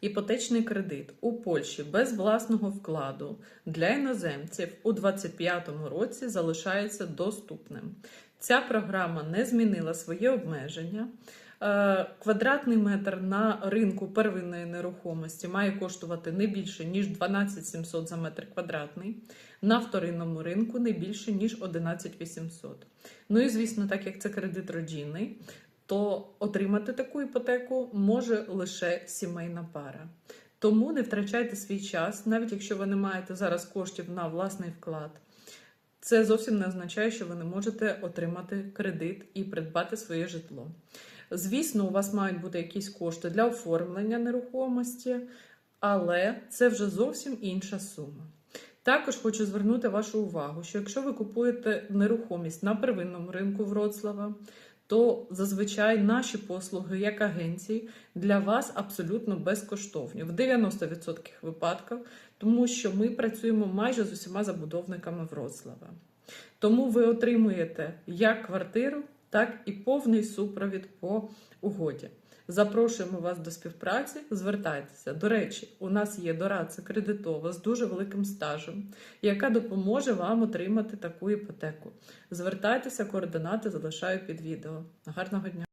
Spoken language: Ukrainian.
Іпотечний кредит у Польщі без власного вкладу для іноземців у 2025 році залишається доступним. Ця програма не змінила своє обмеження. Е, Квадратний метр на ринку первинної нерухомості має коштувати не більше ніж 12 700 за метр квадратний, на вторинному ринку не більше ніж 11 800. Ну і звісно, так як це кредит родинний, то отримати таку іпотеку може лише сімейна пара. Тому не втрачайте свій час, навіть якщо ви не маєте зараз коштів на власний вклад. Це зовсім не означає, що ви не можете отримати кредит і придбати своє житло. Звісно, у вас мають бути якісь кошти для оформлення нерухомості, але це вже зовсім інша сума. Також хочу звернути вашу увагу, що якщо ви купуєте нерухомість на первинному ринку Вроцлава, то зазвичай наші послуги як агенції для вас абсолютно безкоштовні в 90% випадків, тому що ми працюємо майже з усіма забудовниками Вроцлава. Тому ви отримуєте як квартиру, так і повний супровід по угоді. Запрошуємо вас до співпраці. Звертайтеся. До речі, у нас є дорадця кредитова з дуже великим стажем, яка допоможе вам отримати таку іпотеку. Звертайтеся, координати залишаю під відео. Гарного дня!